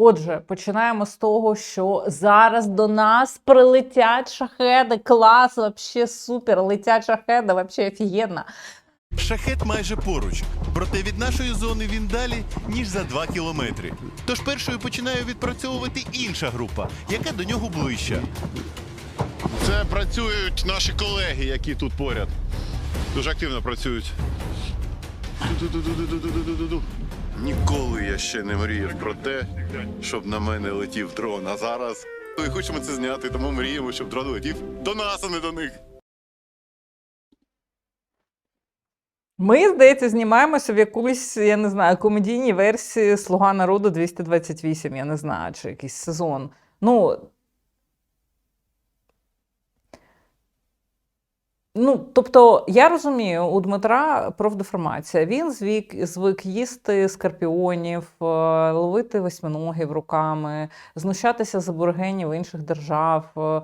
Отже, починаємо з того, що зараз до нас прилетять шахеди. Клас, вообще супер. Летять шахеди, вообще офігенно. Шахет майже поруч, проте від нашої зони він далі, ніж за 2 кілометри. Тож першою починає відпрацьовувати інша група, яка до нього ближча. Це працюють наші колеги, які тут поряд. Дуже активно працюють. Ду-ду-ду-ду-ду-ду-ду-ду-ду. Ніколи я ще не мріяв про те, щоб на мене летів дрон. А зараз ми хочемо це зняти, тому мріємо, щоб дрон летів до нас, а не до них. Ми, здається, знімаємося в якусь, я не знаю, комедійній версії Слуга народу 228, я не знаю, чи якийсь сезон. Ну. Ну, тобто, я розумію, у Дмитра профдеформація. Він звик, звик їсти скорпіонів, е, ловити восьминогів руками, знущатися з аборигенів інших держав, е,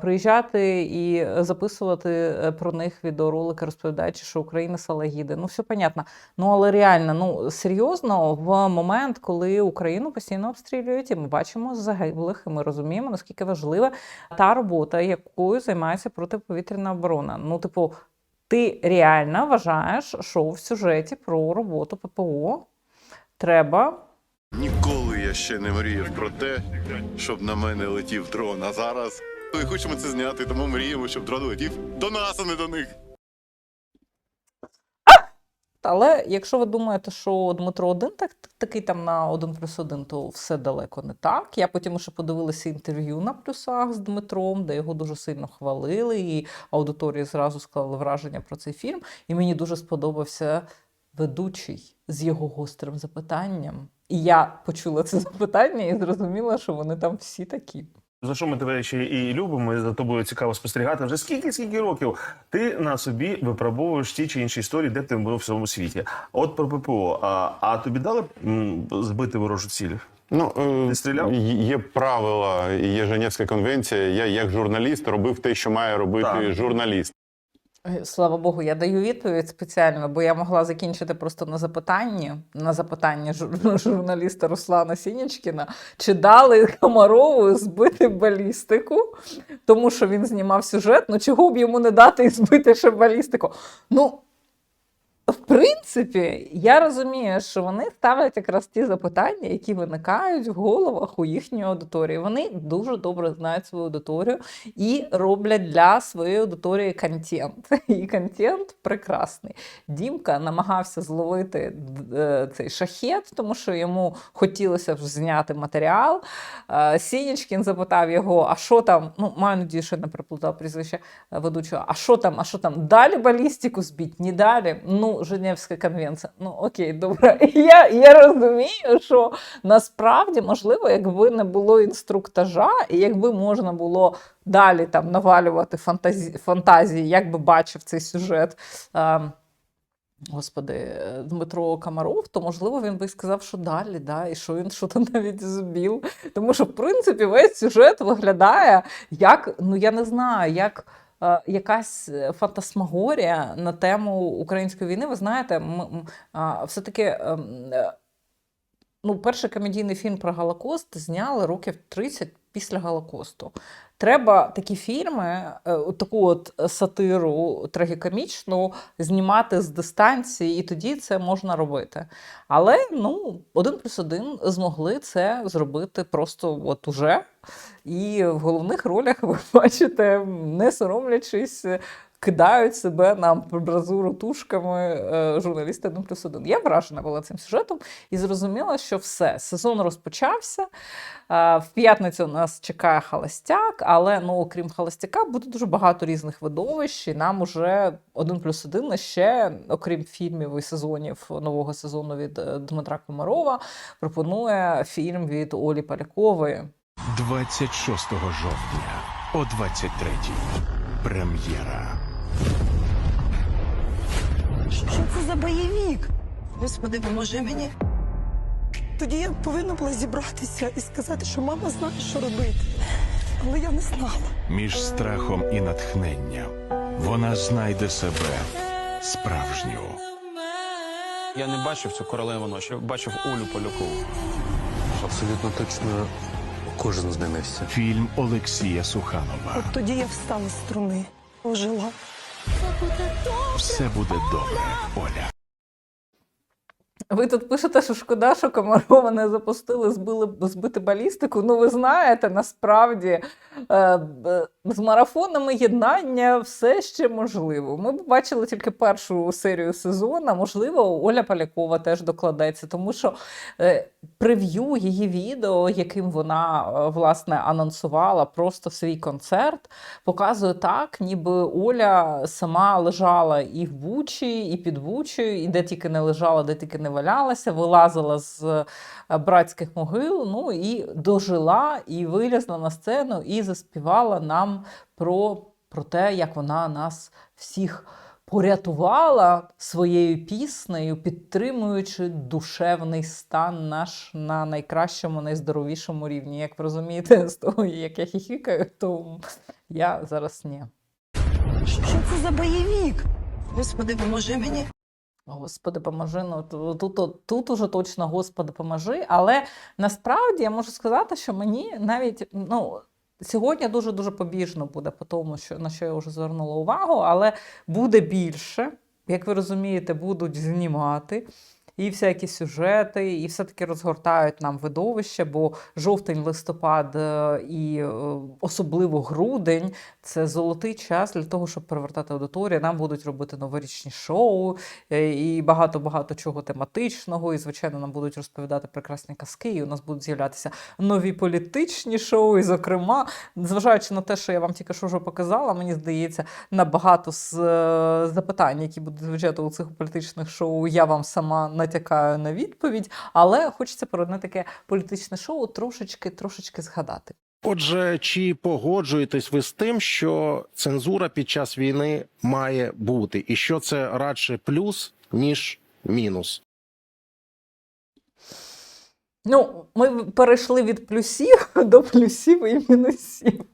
приїжджати і записувати е, про них відеоролики, розповідаючи, що Україна салагіди. Ну, все понятно. Ну, але реально, ну серйозно, в момент, коли Україну постійно обстрілюють, і ми бачимо загиблих, і ми розуміємо, наскільки важлива та робота, якою займається протиповітряна оборона. Ну, типу, ти реально вважаєш, що в сюжеті про роботу ППО треба Ніколи я ще не мріяв про те, щоб на мене летів дрон. А зараз ми хочемо це зняти, тому мріємо, щоб дрон летів до нас, а не до них. Але якщо ви думаєте, що Дмитро один так, такий там на один плюс один, то все далеко не так. Я потім ще подивилася інтерв'ю на плюсах з Дмитром, де його дуже сильно хвалили, і аудиторії зразу склали враження про цей фільм. І мені дуже сподобався ведучий з його гострим запитанням. І я почула це запитання і зрозуміла, що вони там всі такі. За що ми тебе ще і любимо, і за тобою цікаво спостерігати. Вже скільки скільки років ти на собі випробовуєш ті чи інші історії, де б ти був в цьому світі. От про ППО. А, а тобі дали збити ворожу ціль? Ну, не Ти стріляв? Є правила, є Женевська конвенція. Я як журналіст робив те, що має робити Так. журналіст. Е, Слава Богу, я даю відповідь спеціально, бо я могла закінчити просто на запитанні, на запитання жур- журналіста Руслана Сінічкіна, чи дали Комарову збити балістику, тому що він знімав сюжет. Ну чого б йому не дати збити ще балістику? Ну, в принципі, я розумію, що вони ставлять якраз ті запитання, які виникають в головах у їхньої аудиторії. Вони дуже добре знають свою аудиторію і роблять для своєї аудиторії контент. І контент прекрасний. Дімка намагався зловити е, цей шахет, тому що йому хотілося вже зняти матеріал. Е, Сінічкін запитав його: а що там? Ну, маю надію, що не переплутав прізвище е, ведучого. А що там? А що там? Далі балістику збіть? Не далі? Ну, Женевська конвенція. Ну окей, добре. Я, я розумію, що насправді, можливо, якби не було інструктажа, і якби можна було далі там навалювати фантазі, фантазії, як би бачив цей сюжет. е, Господи, Дмитро Комаров, то можливо він би сказав, що далі, да, і що він що-то навіть збив. Тому що, в принципі, весь сюжет виглядає як, ну я не знаю, як якась фантасмагорія на тему української війни. Ви знаєте, все-таки. ем, е, Ну, перший комедійний фільм про Голокост зняли років 30 після Голокосту. Треба такі фільми, е, таку от сатиру трагікомічну знімати з дистанції, і тоді це можна робити. Але ну, один плюс один змогли це зробити просто от уже. І в головних ролях ви бачите, не соромлячись, кидають себе на амбразуру тушками е, журналісти 1 плюс 1. Я вражена була цим сюжетом і зрозуміла, що все, сезон розпочався. Е, В п'ятницю нас чекає холостяк, але ну, окрім холостяка, буде дуже багато різних видовищ. І нам уже 1 плюс 1 ще, окрім фільмів і сезонів нового сезону від е, Дмитра Комарова, пропонує фільм від Олі Полякової. 26 жовтня о 23 Прем'єра. Що це за бойовик? Господи, поможи мені. Тоді я повинна була зібратися і сказати, що мама знає, що робити. Але я не знала. Між страхом і натхненням вона знайде себе справжню. Я не бачив цю королеву ночі, бачив Олю Полякову. Абсолютно точно кожен змінився. Фільм Олексія Суханова. От тоді я встала з струни, ожила. Все буде добре, Оля. Ви тут пишете, що шкода, що Комарова не запустили, збили, збити балістику. Ну, ви знаєте, насправді е, з марафонами єднання все ще можливо. Ми бачили тільки першу серію сезону. Можливо, Оля Полякова теж докладеться, тому що е, прев'ю її відео, яким вона е, власне анонсувала просто свій концерт, показує так, ніби Оля сама лежала і в Бучі, і під Бучею, і де тільки не лежала, де тільки не валялася, вилазила з е, братських могил, ну і дожила, і вилізла на сцену, і заспівала нам про, про те, як вона нас всіх. Порятувала своєю піснею, підтримуючи душевний стан наш на найкращому, найздоровішому рівні. Як ви розумієте, з того, як я хіхікаю, то я зараз ні. Що це за бойовик? Господи, поможи мені. Господи, поможи. Ну тут, тут, уже точно Господи, поможи. Але насправді я можу сказати, що мені навіть ну. Сьогодні дуже дуже побіжно буде по тому, що на що я вже звернула увагу, але буде більше. Як ви розумієте, будуть знімати і всякі сюжети, і все-таки розгортають нам видовище, бо жовтень, листопад е, і е, особливо грудень це золотий час для того, щоб привертати аудиторію. Нам будуть робити новорічні шоу е, і багато-багато чого тематичного. І, звичайно, нам будуть розповідати прекрасні казки. І у нас будуть з'являтися нові політичні шоу. І, зокрема, зважаючи на те, що я вам тільки що вже показала, мені здається, на багато з запитань, які будуть звучати у цих політичних шоу, я вам сама натякаю на відповідь. Але хочеться про одне таке політичне шоу трошечки, трошечки згадати. Отже, чи погоджуєтесь ви з тим, що цензура під час війни має бути, і що це радше плюс ніж мінус? Ну, ми перейшли від плюсів до плюсів і мінусів.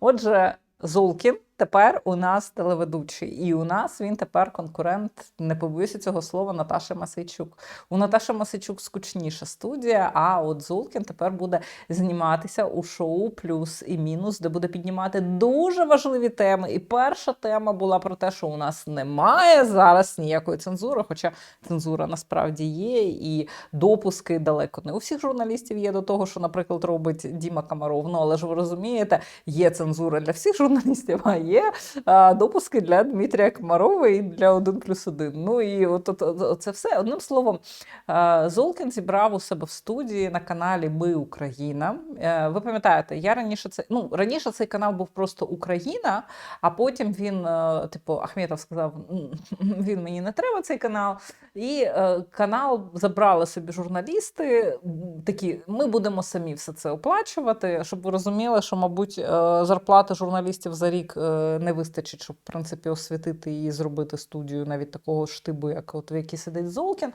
Отже, Золкін тепер у нас телеведучий, і у нас він тепер конкурент, не побоюся цього слова, Наташі Масейчук. У Наташі Масейчук скучніша студія, а от Золкін тепер буде зніматися у шоу Плюс і мінус, де буде піднімати дуже важливі теми. І перша тема була про те, що у нас немає зараз ніякої цензури, хоча цензура насправді є, і допуски далеко не у всіх журналістів є до того, що, наприклад, робить Діма Камаров. Ну, але ж ви розумієте, є цензура для всіх журналістів, є допуски для Дмитрія Комарова і для 1 плюс 1. Ну і от, от, от це все. Одним словом, Золкін зібрав у себе в студії на каналі Ми Україна. Е, Ви пам'ятаєте, я раніше це ну раніше цей канал був просто Україна, а потім він, е, типу, Ахметов сказав: він мені не треба цей канал. І е, канал забрали собі журналісти. Такі, ми будемо самі все це оплачувати, щоб ви розуміли, що, мабуть, зарплати журналістів за рік не вистачить, щоб в принципі освітити і зробити студію навіть такого штибу, як от в якій сидить Золкін.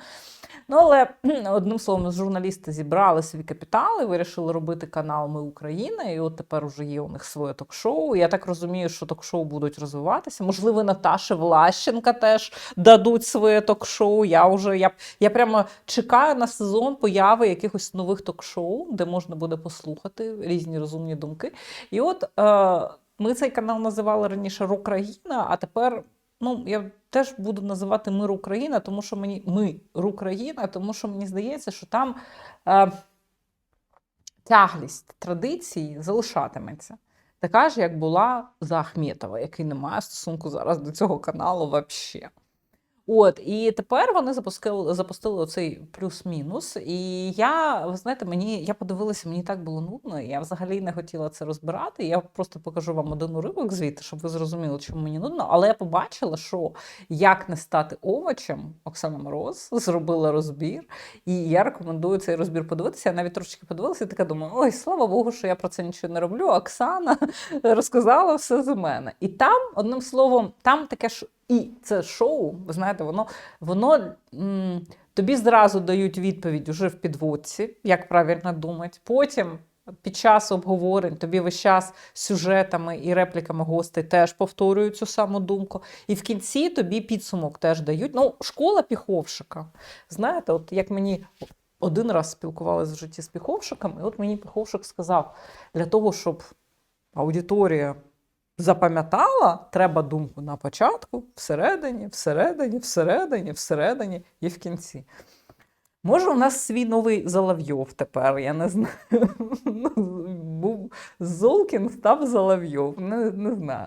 Ну, але одним словом, журналісти зібрали свій капітал і вирішили робити канал Ми Україна. І от тепер уже є у них своє ток-шоу. Я так розумію, що ток-шоу будуть розвиватися. Можливо, Наташі Влащенка теж дадуть своє ток-шоу. Я вже я, я прямо чекаю на сезон появи якихось нових ток-шоу, де можна буде послухати різні розумні думки. І от е, ми цей канал називали раніше Рукраїна, а тепер. Ну, я теж буду називати Мир Україна, тому що мені ми Рукраїна, тому що мені здається, що там е, тяглість традиції залишатиметься. Така ж, як була за Ахметова, який не має стосунку зараз до цього каналу взагалі. От, і тепер вони запустили, запустили оцей плюс-мінус. І я, ви знаєте, мені я подивилася, мені так було нудно. Я взагалі не хотіла це розбирати. Я просто покажу вам один уривок звідти, щоб ви зрозуміли, чому мені нудно. Але я побачила, що як не стати овочем, Оксана Мороз зробила розбір. І я рекомендую цей розбір подивитися. Я навіть трошки подивилася і така думаю: ой, слава Богу, що я про це нічого не роблю. Оксана розказала все за мене. І там, одним словом, там таке ж. І це шоу, ви знаєте, воно, воно м, тобі зразу дають відповідь уже в підводці, як правильно думати. Потім під час обговорень тобі весь час сюжетами і репліками гостей теж повторюють цю саму думку. І в кінці тобі підсумок теж дають. Ну, школа піховшика. Знаєте, от як мені один раз спілкувалася в житті з Піховшиком, і от мені Піховшик сказав: для того, щоб аудиторія запам'ятала, треба думку на початку, всередині, всередині, всередині, всередині і в кінці. Може, у нас свій новий Соловйов тепер, я не знаю. Ну, Був Золкін, став Соловйов, не, не знаю.